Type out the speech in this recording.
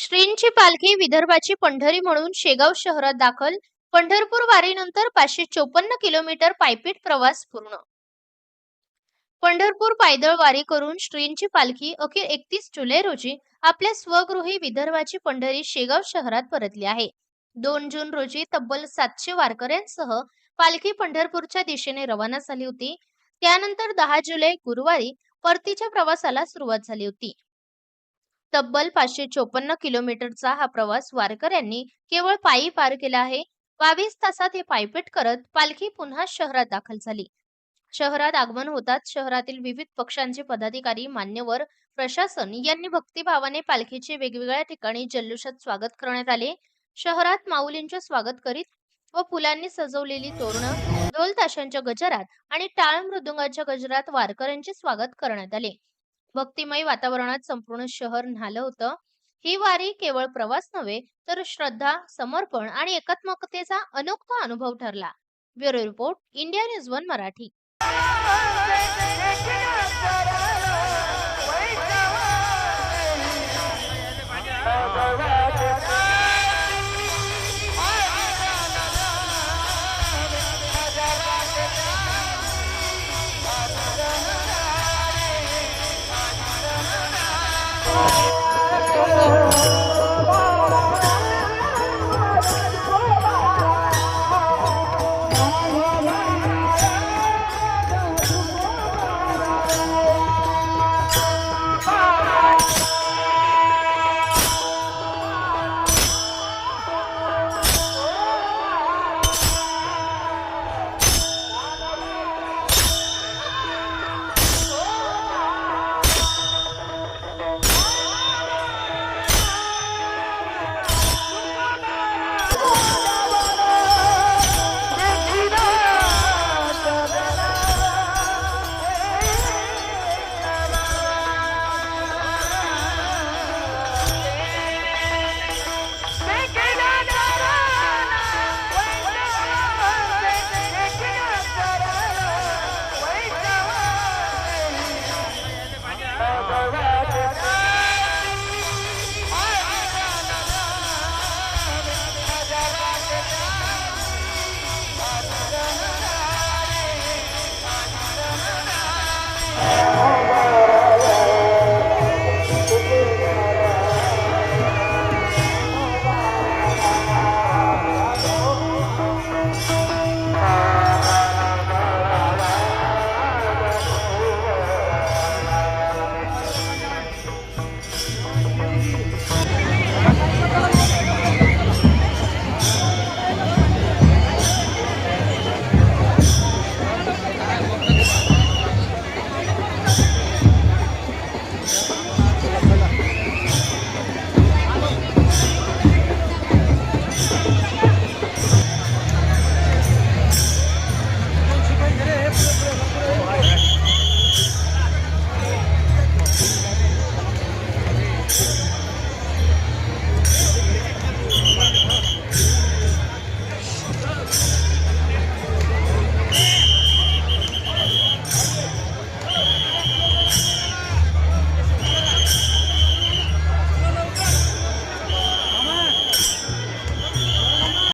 श्रींची पालखी विदर्भाची पंढरी म्हणून शेगाव शहरात दाखल. पंढरपूर वारीनंतर पाचशे चोपन्न किलोमीटर पायपीट प्रवास पूर्ण. पंढरपूर पायदळ वारी करून श्रींची पालखी अखेर एकतीस जुलै रोजी आपल्या स्वगृही विदर्भाची पंढरी शेगाव शहरात परतली आहे. दोन जून रोजी तब्बल सातशे वारकऱ्यांसह पालखी पंढरपूरच्या दिशेने रवाना झाली होती. त्यानंतर दहा जुलै गुरुवारी परतीच्या प्रवासाला सुरुवात झाली होती. तब्बल पाचशे चोपन्न किलोमीटरचा हा प्रवास वारकऱ्यांनी केवळ पायी पार केला आहे. बावीस तासात हे पायपीट करत पालखी पुन्हा शहरात दाखल झाली. शहरात आगमन होताच शहरातील विविध पक्षांचे पदाधिकारी मान्यवर प्रशासन यांनी भक्तिभावाने पालखीचे वेगवेगळ्या ठिकाणी जल्लोषात स्वागत करण्यात आले. शहरात माऊलींचे स्वागत करीत व फुलांनी सजवलेली तोरणं ढोल ताशांच्या गजरात आणि टाळ मृदुंगाच्या गजरात वारकऱ्यांचे स्वागत करण्यात आले. भक्तिमय वातावरणात संपूर्ण शहर न्हालं होतं. ही वारी केवळ प्रवास नव्हे तर श्रद्धा समर्पण आणि एकात्मकतेचा अनोखा अनुभव ठरला. Bureau report India News one Marathi.